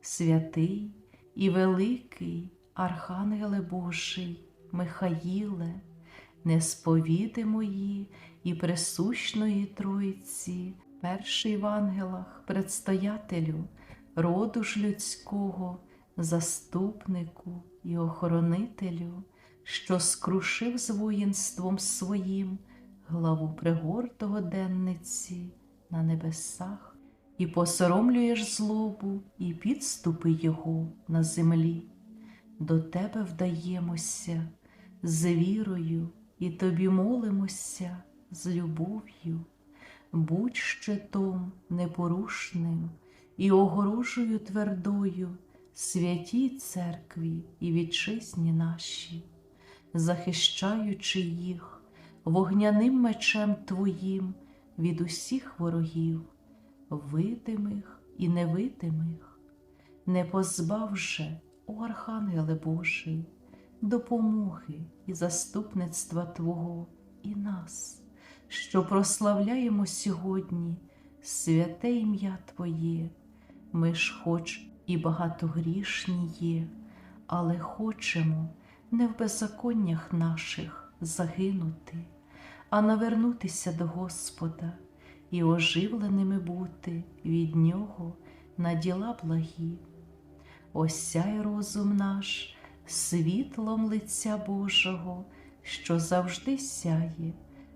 святий і великий Архангеле Божий, Михаїле, несповіди мої і присущної Тройці, перший в ангелах, предстоятелю, роду ж людського, заступнику і охоронителю, що скрушив з воїнством своїм главу пригортого денниці на небесах, і посоромлюєш злобу і підступи його на землі. До тебе вдаємося з вірою і тобі молимося з любов'ю, будь щитом непорушним і огорожею твердою святій церкві і вітчизні наші, захищаючи їх вогняним мечем Твоїм від усіх ворогів, видимих і невидимих, не позбав же, о Архангеле Божий, допомоги і заступництва Твого і нас, що прославляємо сьогодні святе ім'я Твоє, ми ж хоч і багатогрішні є, але хочемо не в беззаконнях наших загинути, а навернутися до Господа і оживленими бути від Нього на діла благі. Осяй розум наш світлом лиця Божого, що завжди сяє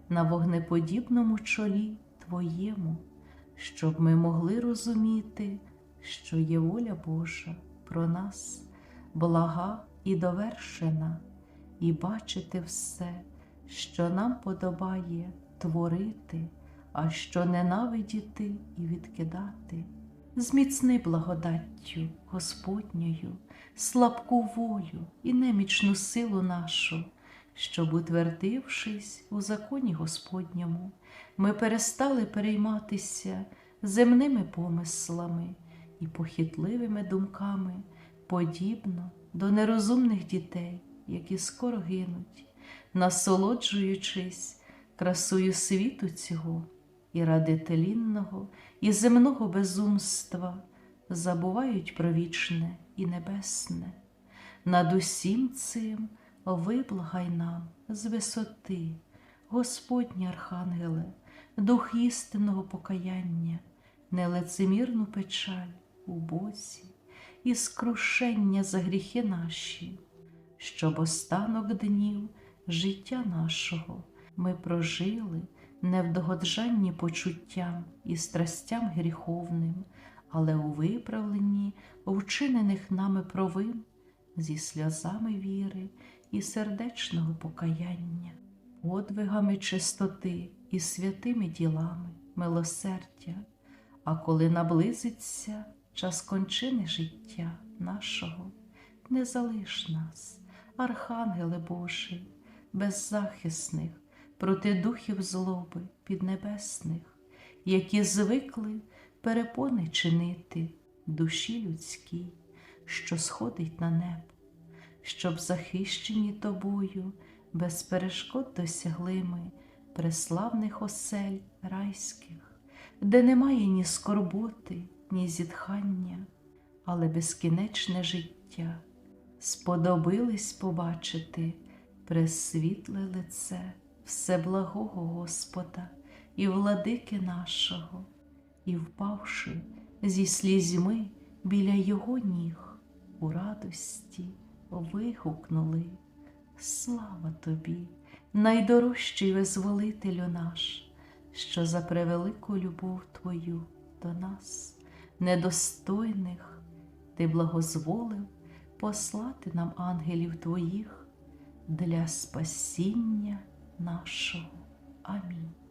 на вогнеподібному чолі Твоєму, щоб ми могли розуміти, що є воля Божа про нас, блага і довершена, і бачити все, що нам подобає творити, а що ненавидіти і відкидати. Зміцни благодаттю Господньою, слабку волю і немічну силу нашу, щоб, утвердившись у законі Господньому, ми перестали перейматися земними помислами і похитливими думками, подібно до нерозумних дітей, які скоро гинуть, насолоджуючись красою світу цього і ради тлінного і земного безумства забувають про вічне і небесне. Над усім цим виблагай нам з висоти, Господні Архангеле, дух істинного покаяння, нелицемірну печаль у Бозі і скрушення за гріхи наші, щоб останок днів життя нашого ми прожили не в догоджанні почуттям і страстям гріховним, але у виправленні вчинених нами провин зі сльозами віри і сердечного покаяння, подвигами чистоти і святими ділами милосердя, а коли наблизиться час кончини життя нашого, не залиш нас, Архангеле Божий, беззахисних проти духів злоби піднебесних, які звикли перепони чинити душі людській, що сходить на небо, щоб захищені тобою без перешкод досягли ми преславних осель райських, де немає ні скорботи, ні зітхання, але безкінечне життя. Сподобились побачити пресвітле лице Всеблагого Господа і владики нашого, і, впавши зі слізьми біля Його ніг, у радості вигукнули Слава тобі, найдорожчий визволителю наш, що за превелику любов Твою до нас, недостойних, Ти благозволив послати нам ангелів Твоїх для спасіння нашого. Амінь.